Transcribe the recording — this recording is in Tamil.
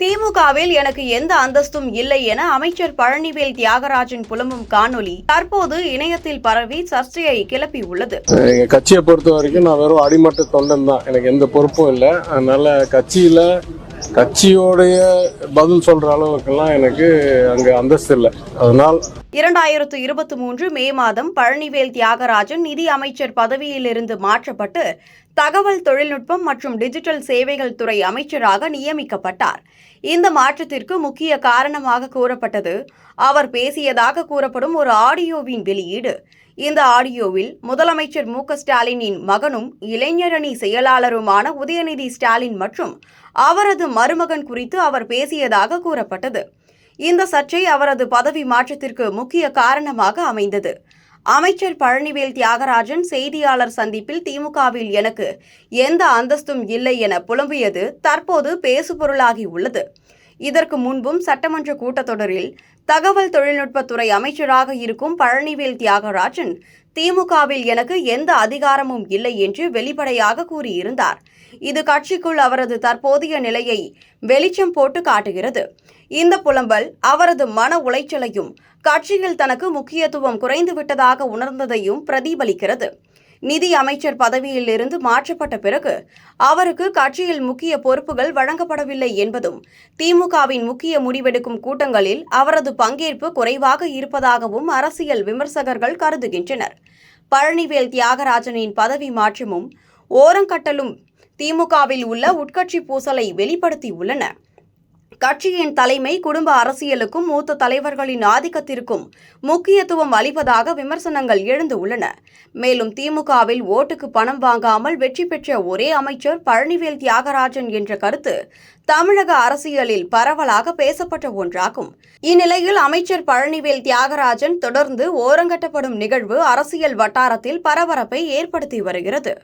திமுகவில் எனக்கு எந்த அந்தஸ்தும் இல்லை என அமைச்சர் பழனிவேல் தியாகராஜன் புலம்பும் காணொலி தற்போது இணையத்தில் பரவி சர்ச்சையை கிளப்பியுள்ளது எங்க கட்சியை பொறுத்த வரைக்கும் நான் வெறும் அடிமட்ட தொண்டன் தான் எனக்கு எந்த பொறுப்பும் இல்லை. அதனால கட்சியில கட்சியோடைய பதில் சொல்ற அளவுக்கெல்லாம் எனக்கு அங்க அந்தஸ்து இல்லை. அதனால் இரண்டாயிரத்து இருபத்தி மூன்று மே மாதம் பழனிவேல் தியாகராஜன் நிதி அமைச்சர் பதவியிலிருந்து மாற்றப்பட்டு தகவல் தொழில்நுட்பம் மற்றும் டிஜிட்டல் சேவைகள் துறை அமைச்சராக நியமிக்கப்பட்டார். இந்த மாற்றத்திற்கு முக்கிய காரணமாக கூறப்பட்டது அவர் பேசியதாக கூறப்படும் ஒரு ஆடியோவின் வெளியீடு. இந்த ஆடியோவில் முதலமைச்சர் மு ஸ்டாலினின் மகனும் இளைஞரணி செயலாளருமான உதயநிதி ஸ்டாலின் மற்றும் அவரது மருமகன் குறித்து அவர் பேசியதாக கூறப்பட்டது. இந்த சர்ச்சை அவரது பதவி மாற்றத்திற்கு முக்கிய காரணமாக அமைந்தது. அமைச்சர் பழனிவேல் தியாகராஜன் செய்தியாளர் சந்திப்பில் திமுகவில் எனக்கு எந்த அந்தஸ்தும் இல்லை என புலம்பியது தற்போது பேசுபொருளாகி உள்ளது. இதற்கு முன்பும் சட்டமன்ற கூட்டத்தொடரில் தகவல் தொழில்நுட்பத்துறை அமைச்சராக இருக்கும் பழனிவேல் தியாகராஜன் திமுகவில் எனக்கு எந்த அதிகாரமும் இல்லை என்று வெளிப்படையாக கூறியிருந்தார். இது கட்சிக்குள் அவரது தற்போதைய நிலையை வெளிச்சம் போட்டு காட்டுகிறது. இந்த புலம்பல் அவரது மன உளைச்சலையும் கட்சியில் தனக்கு முக்கியத்துவம் குறைந்துவிட்டதாக உணர்ந்ததையும் பிரதிபலிக்கிறது. நிதி அமைச்சர் பதவியிலிருந்து மாற்றப்பட்ட பிறகு அவருக்கு கட்சியில் முக்கிய பொறுப்புகள் வழங்கப்படவில்லை என்பதும் திமுகவின் முக்கிய முடிவெடுக்கும் கூட்டங்களில் அவரது பங்கேற்பு குறைவாக இருப்பதாகவும் அரசியல் விமர்சகர்கள் கருதுகின்றனர். பழனிவேல் தியாகராஜனின் பதவி மாற்றமும் ஓரங்கட்டலும் திமுகவில் உள்ள உட்கட்சி பூசலை வெளிப்படுத்தியுள்ளன. கட்சியின் தலைமை குடும்ப அரசியலுக்கும் மூத்த தலைவர்களின் ஆதிக்கத்திற்கும் முக்கியத்துவம் அளிப்பதாக விமர்சனங்கள் எழுந்து உள்ளன. மேலும் திமுகவில் ஓட்டுக்கு பணம் வாங்காமல் வெற்றி பெற்ற ஒரே அமைச்சர் பழனிவேல் தியாகராஜன் என்ற கருத்து தமிழக அரசியலில் பரவலாக பேசப்பட்ட ஒன்றாகும். இந்நிலையில் அமைச்சர் பழனிவேல் தியாகராஜன் தொடர்ந்து ஓரங்கட்டப்படும் நிகழ்வு அரசியல் வட்டாரத்தில் பரபரப்பை ஏற்படுத்தி வருகிறது.